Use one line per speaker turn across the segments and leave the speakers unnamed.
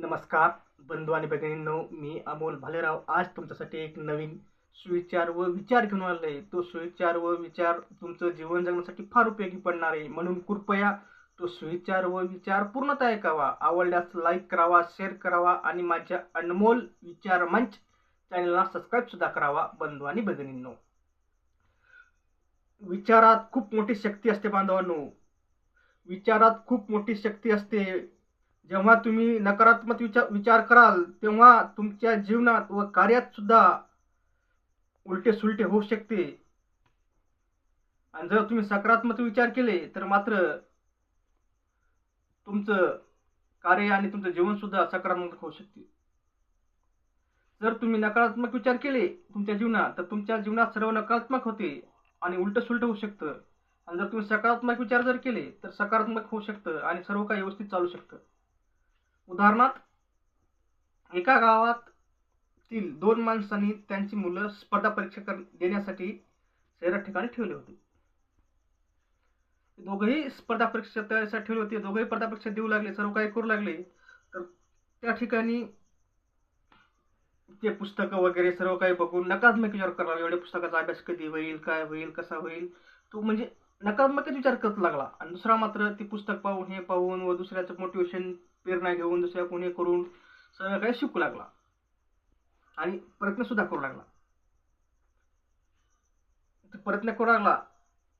नमस्कार बंधू आणि भगिनींनो मी अमोल भालेराव. आज तुमच्यासाठी एक नवीन सुविचार व विचार घेऊन आलोय तो सुविचार व विचार तुमचं जीवन जगण्यासाठी फार उपयोगी पडणार आहे. म्हणून कृपया तो सुविचार व विचार पूर्णतः ऐकावा. आवडल्यास लाईक करावा शेअर करावा आणि माझ्या अनमोल विचार मंच चॅनलला सबस्क्राईब सुद्धा करावा बंधू आणि भगिनींनो विचारात खूप मोठी शक्ती असते बांधवांनो. विचारात खूप मोठी शक्ती असते. जेव्हा तुम्ही नकारात्मक विचार विचार कराल तेव्हा तुमच्या जीवनात व कार्यात सुद्धा उलटे सुलटे होऊ शकते. आणि जर तुम्ही सकारात्मक विचार केले तर मात्र तुमचं कार्य आणि तुमचं जीवन सुद्धा सकारात्मक होऊ शकते. जर तुम्ही नकारात्मक विचार केले तुमच्या जीवनात तर तुमच्या जीवनात सर्व नकारात्मक होते आणि उलट सुलट होऊ शकतं. आणि जर तुम्ही सकारात्मक विचार जर केले तर सकारात्मक होऊ शकतं आणि सर्व काही व्यवस्थित चालू शकतं. उदाहरणार्थ एका गावातील दोन माणसांनी त्यांची मुलं स्पर्धा परीक्षा कर देण्यासाठी शहरात ठिकाणी ठेवले होते. दोघंही स्पर्धा परीक्षा तयारीसाठी ठेवले होते. दोघंही स्पर्धा परीक्षा देऊ लागले सर्व काही करू लागले. तर त्या ठिकाणी ते पुस्तकं वगैरे सर्व काही बघून नकारात्मक विचार करावा एवढ्या पुस्तकाचा अभ्यास कधी होईल काय होईल कसा होईल? तो म्हणजे नकारात्मकच विचार करत लागला. आणि दुसरा मात्र ते पुस्तक पाहून हे पाहून व दुसऱ्याचं मोटिवेशन प्रेरणा घेऊन दुसऱ्या कोणी करून सगळं काही शिकू लागला. आणि प्रयत्न सुद्धा करू लागला. तो प्रयत्न करू लागला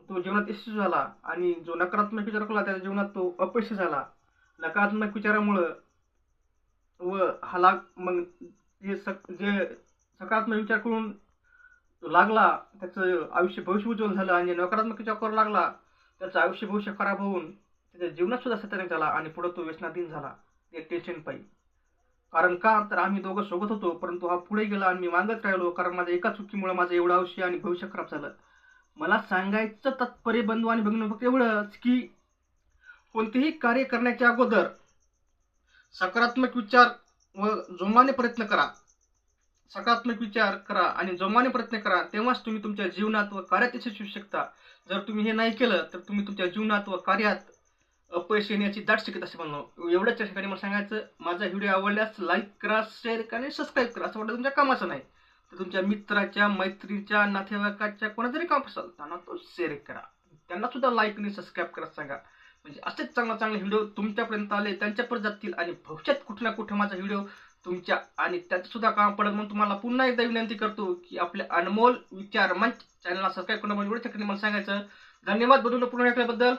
तो जीवनात यशस्वी झाला आणि जो नकारात्मक विचार केला त्याच्या जीवनात तो अपयशी झाला. नकारात्मक विचारामुळं व हाला मग जे सक जे सकारात्मक विचार करून तो लागला त्याचं आयुष्य भविष्य उज्ज्वल झालं आणि नकारात्मक विचार करू लागला त्याचं आयुष्य भविष्य खराब होऊन त्याच्या जीवनात सुद्धा सत्याने झाला आणि पुढे तो व्यसनाधीन झाला. एक टेन्शन पायी. कारण का? तर आम्ही दोघं सोबत होतो परंतु हा पुढे गेला आणि मी मागत राहिलो कारण माझ्या एका चुकीमुळे माझं एवढं आयुष्य आणि भविष्य खराब झालं. मला सांगायचं तत्पर्य बंधू आणि भगिनी फक्त एवढंच की कोणतेही कार्य करण्याच्या अगोदर सकारात्मक विचार व जोमाने प्रयत्न करा. सकारात्मक विचार करा आणि जोमाने प्रयत्न करा. तेव्हाच तुम्ही तुमच्या जीवनात व कार्यात यशस्वी शकता. जर तुम्ही हे नाही केलं तर तुम्ही तुमच्या जीवनात व कार्यात अपयश येण्याची दाट शिकत असे म्हणलो. एवढ्याच ठिकाणी मला सांगायचं माझा व्हिडिओ आवडल्यास लाईक करा शेअर करा आणि सबस्क्राईब करा. असं वाटतं तुमच्या कामाचं नाही. तर तुमच्या मित्राच्या मैत्रीच्या नातेवाईकाच्या कोणातरी काम असाल त्यांना तो शेअर करा. त्यांना सुद्धा लाईक आणि सबस्क्राईब करा सांगा. म्हणजे असेच चांगला चांगले व्हिडिओ तुमच्यापर्यंत आले त्यांच्यापर्यंत जातील आणि भविष्यात कुठे ना कुठे माझा व्हिडिओ तुमच्या आणि त्याचं सुद्धा काम पडत म्हणून तुम्हाला पुन्हा एकदा विनंती करतो की आपले अनमोल विचार मंच चॅनलला सबस्क्राईब करणं म्हणजे एवढ्या ठिकाणी मला सांगायचं. धन्यवाद बदलून पूर्ण ऐकल्याबद्दल